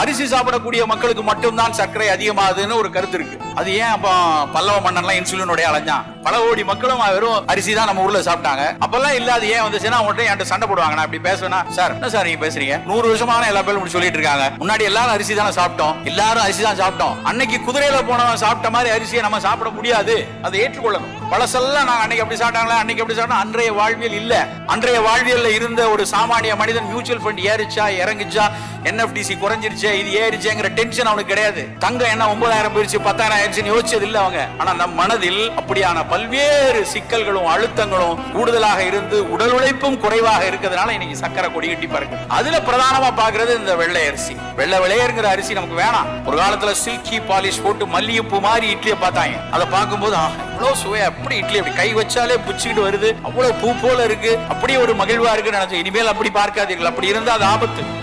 அரிசி சாப்பிடக்கூடிய மக்களுக்கு மட்டும்தான் சர்க்கரை அதிகமாகுதுன்னு ஒரு கருத்து இருக்கு. அது ஏன் அப்போ பல்லவ மன்னன்லாம் இன்சுலினுடைய அலைஞ்சான் பல கோடி மக்களும் வெறும் அரிசி தான் நம்ம ஊர்ல சாப்பிட்டாங்க. அப்பெல்லாம் இல்லாது ஏன் வந்துச்சுன்னா அவங்கள்ட்ட என்கிட்ட சண்டை போடுவாங்க. நான் அப்படி பேசுவேன்னா சார் என்ன சார் நீங்க பேசுறீங்க? நூறு வருஷமான எல்லா பேரும் இப்படி சொல்லிட்டு இருக்காங்க. முன்னாடி எல்லாரும் அரிசி தானே சாப்பிட்டோம். எல்லாரும் அரிசி தான் சாப்பிட்டோம். அன்னைக்கு குதிரையில போனவன் சாப்பிட்ட மாதிரி அரிசியை நம்ம சாப்பிட முடியாது. அதை ஏற்றுக்கொள்ளணும். பழசெல்லாம் நாங்க அன்னைக்கு அப்படி சாப்பிட்டாங்களா? அன்னைக்கு அப்படி சாப்பிட்டோம் அன்றைய வாழ்வியல் இல்ல. அன்றைய வாழ்வியல்ல இருந்த ஒரு சாமானிய மனிதன் மியூச்சுவல் ஃபண்ட் ஏறிச்சா இறங்குச்சா என்எஃப்டிசி குறைஞ்சிருச்சு இது ஏறிச்சுங்கிற டென்ஷன் அவனுக்கு கிடையாது. தங்கம் என்ன ஒன்பதாயிரம் போயிருச்சு பத்தாயிரம் ஆயிடுச்சுன்னு யோசிச்சது இல்லை அவங்க. ஆனா நம் மனதில் அப்படியான பல்வேறு சிக்கல்களும் அழுத்தங்களும் கூடுதலாக இருந்து உடல் உழைப்பும் குறைவாக இருக்கிறதுனால இன்னைக்கு சக்கரை கொடி கட்டி பறக்கு அதுல பிரதானமா பாக்குறது இந்த வெள்ளை அரிசி. வெள்ளை விளையருங்கிற அரிசி நமக்கு வேணாம். ஒரு காலத்துல சில்கி பாலிஷ் போட்டு மல்லிகைப்பூ மாதிரி இட்லியை பார்த்தாங்க. அதை பார்க்கும்போது அவ்வளோ இவ்வளவு சுவையா அப்படி இட்லி அப்படி கை வச்சாலே புச்சுக்கிட்டு வருது. அவ்வளவு பூ போல இருக்கு. அப்படியே ஒரு மகிழ்வா இருக்குன்னு நினைச்சேன். இனிமேல் அப்படி பார்க்காதீர்கள். அப்படி இருந்தா அது ஆபத்து.